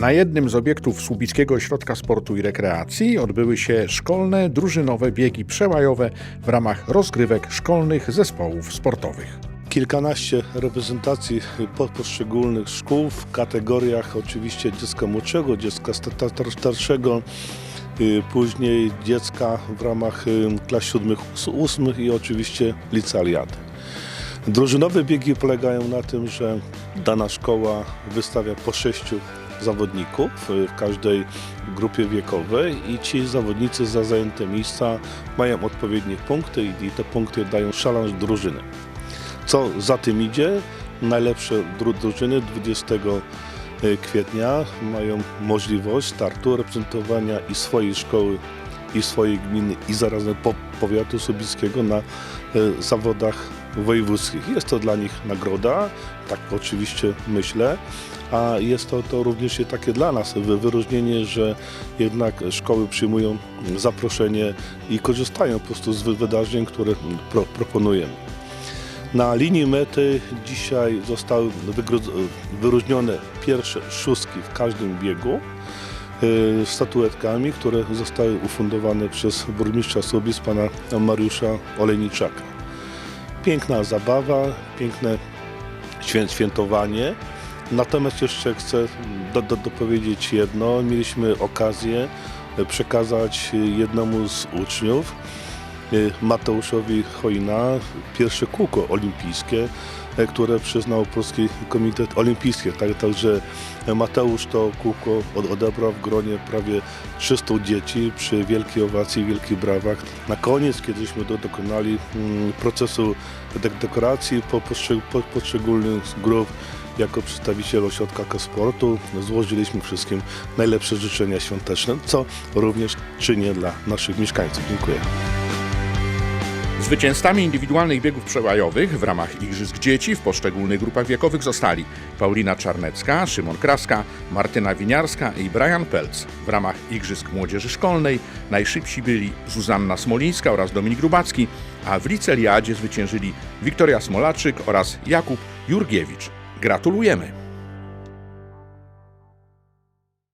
Na jednym z obiektów Słubickiego Ośrodka Sportu i Rekreacji odbyły się szkolne, drużynowe biegi przełajowe w ramach rozgrywek szkolnych zespołów sportowych. Kilkanaście reprezentacji po- poszczególnych szkół w kategoriach oczywiście dziecka młodszego, dziecka sta- sta- starszego, y, później dziecka w ramach y, klas siódmych, ós- ósmych i oczywiście licealiady. Drużynowe biegi polegają na tym, że dana szkoła wystawia po sześciu zawodników w każdej grupie wiekowej i ci zawodnicy za zajęte miejsca mają odpowiednie punkty i te punkty dają szaląc drużyny. Co za tym idzie? Najlepsze dru- drużyny 20 kwietnia mają możliwość startu reprezentowania i swojej szkoły, i swojej gminy, i zarazem po, powiatu subickiego na e, zawodach wojewódzkich. Jest to dla nich nagroda, tak oczywiście myślę, a jest to, to również takie dla nas wy- wyróżnienie, że jednak szkoły przyjmują zaproszenie i korzystają po prostu z wy- wydarzeń, które pro, proponujemy. Na linii mety dzisiaj zostały wyróżnione pierwsze szóstki w każdym biegu y, statuetkami, które zostały ufundowane przez burmistrza Słubic, pana Mariusza Olejniczaka. Piękna zabawa, piękne świę- świętowanie. Natomiast jeszcze chcę do, do, dopowiedzieć jedno. Mieliśmy okazję przekazać jednemu z uczniów, Mateuszowi Chojna pierwsze kółko olimpijskie, e, które przyznał Polski Komitet Olimpijski. Tak, także Mateusz to kółko od- odebrał w gronie prawie 300 dzieci przy wielkiej owacji, wielkich brawach. Na koniec, kiedyśmy do, dokonali mm, procesu de- dekoracji po, poszczeg- po poszczególnych grup, jako przedstawiciel ośrodka K-Sportu złożyliśmy wszystkim najlepsze życzenia świąteczne, co również czynię dla naszych mieszkańców. Dziękuję. Zwycięzcami indywidualnych biegów przełajowych w ramach Igrzysk Dzieci w poszczególnych grupach wiekowych zostali Paulina Czarnecka, Szymon Kraska, Martyna Winiarska i Brian Pelc. W ramach Igrzysk Młodzieży Szkolnej najszybsi byli Zuzanna Smolińska oraz Dominik Rubacki, a w licealiadzie zwyciężyli Wiktoria Smolaczyk oraz Jakub Jurgiewicz. Gratulujemy!